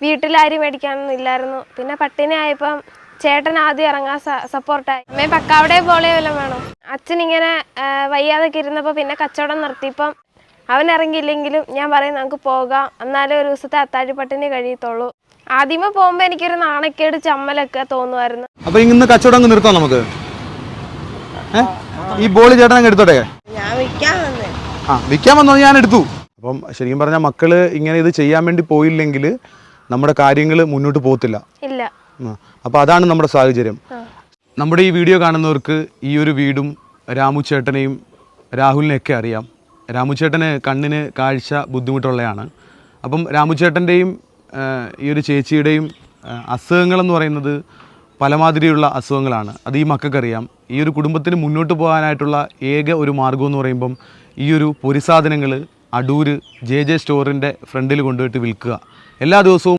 വീട്ടിലാരും മേടിക്കാനൊന്നും ഇല്ലായിരുന്നു. പിന്നെ പട്ടിണി ആയപ്പം ചേട്ടൻ ആദ്യം ഇറങ്ങാൻ സപ്പോർട്ടായി അമ്മ പക്കാവിടെ പോലെ വല്ലതും വേണം? അച്ഛൻ ഇങ്ങനെ വയ്യാതൊക്കെ ഇരുന്നപ്പോൾ പിന്നെ കച്ചവടം നിർത്തിയപ്പം അവൻ ഇറങ്ങിയില്ലെങ്കിലും ഞാൻ പറയും നമുക്ക് പോകാം. എന്നാലേ ഒരു ദിവസത്തെ അത്താഴി പട്ടിണി കഴിയത്തുള്ളൂ. ആദ്യമേ പോകുമ്പോൾ എനിക്കൊരു നാണക്കേട് ചമ്മലൊക്കെ തോന്നുമായിരുന്നു. അപ്പൊ ഇന്ന് കച്ചവടം നിർത്താം നമുക്ക്? ഈ ബോളി ചേട്ടൻ അങ്ങ് എടുത്തോട്ടെ? ഞാൻ വിൽക്കാൻ വന്നേ. ആ വിൽക്കാൻ വന്നോ? ഞാൻ എടുത്തു. അപ്പം ശരിക്കും പറഞ്ഞാൽ മക്കൾ ഇങ്ങനെ ഇത് ചെയ്യാൻ വേണ്ടി പോയില്ലെങ്കിൽ നമ്മുടെ കാര്യങ്ങൾ മുന്നോട്ട് പോകത്തില്ല. ഇല്ല. അപ്പോൾ അതാണ് നമ്മുടെ സാഹചര്യം. നമ്മുടെ ഈ വീഡിയോ കാണുന്നവർക്ക് ഈ ഒരു വീടും രാമു ചേട്ടനെയും രാഹുലിനെയൊക്കെ അറിയാം. രാമു ചേട്ടന് കണ്ണിന് കാഴ്ച ബുദ്ധിമുട്ടുള്ളതാണ് അപ്പം രാമു ചേട്ടന്റെയും ഈ ഒരു ചേച്ചിയുടെയും അസുഖങ്ങളെന്ന് പറയുന്നത് പലമാതിരിയുള്ള അസുഖങ്ങളാണ്. അത് ഈ മക്കൾക്കറിയാം. ഈ ഒരു കുടുംബത്തിന് മുന്നോട്ട് പോകാനായിട്ടുള്ള ഏക ഒരു മാർഗം എന്ന് പറയുമ്പം ഈ ഒരു പൊരിസാധനങ്ങൾ അടൂര് ജെ ജെ സ്റ്റോറിന്റെ ഫ്രണ്ടിൽ കൊണ്ടുപോയിട്ട് വിൽക്കുക. എല്ലാ ദിവസവും